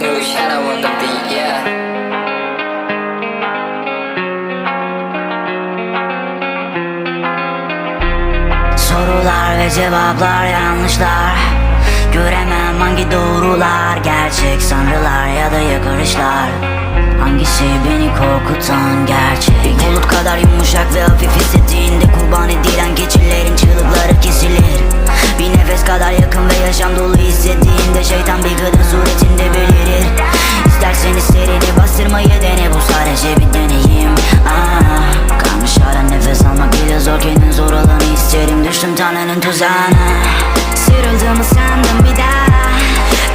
New shadow on the beat, yeah. Sorular ve cevaplar yanlışlar. Göremem hangi doğrular Gerçek sanrılar ya da yakarışlar. Hangisi beni korkutan gerçek? Bulut kadar yumuşak ve hafif hissettiğinde Kurban edilen keçilerin çığlıkları kesilir. Bir nefes kadar yakın ve yaşam dolu Tanrı'nın tuzağına. Sıyrıldığımı sandım bir daha.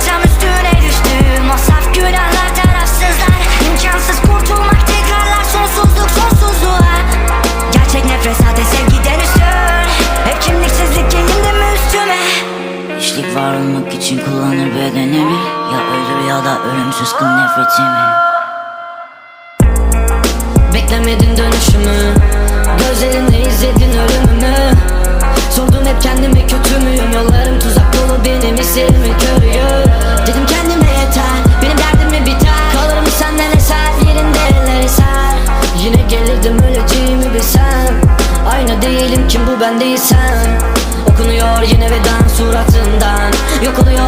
Tam üstüne düştüm o saf günahlar tarafsızlar. İmkansız kurtulmak tekrarlar sonsuzluk sonsuzluğa. Gerçek nefret sahte sevgiden üstün. Hep kimliksizlik gelindi mi üstüme? İşlik var olmak için kullanır bedenimi. Ya ölür ya da ölümsüz kıl nefretimi. Beklemedin dönüşümü. Gözlerinde izledin hislerimi körüyor Dedim kendime yeter. Benim derdim mi biter? Kalırım senden eser. Yerinde eller eser. Yine gelirdim öleceğimi bilsem. Aynı değilim kim bu ben değilsem. Okunuyor yine veda suratından. Yok oluyor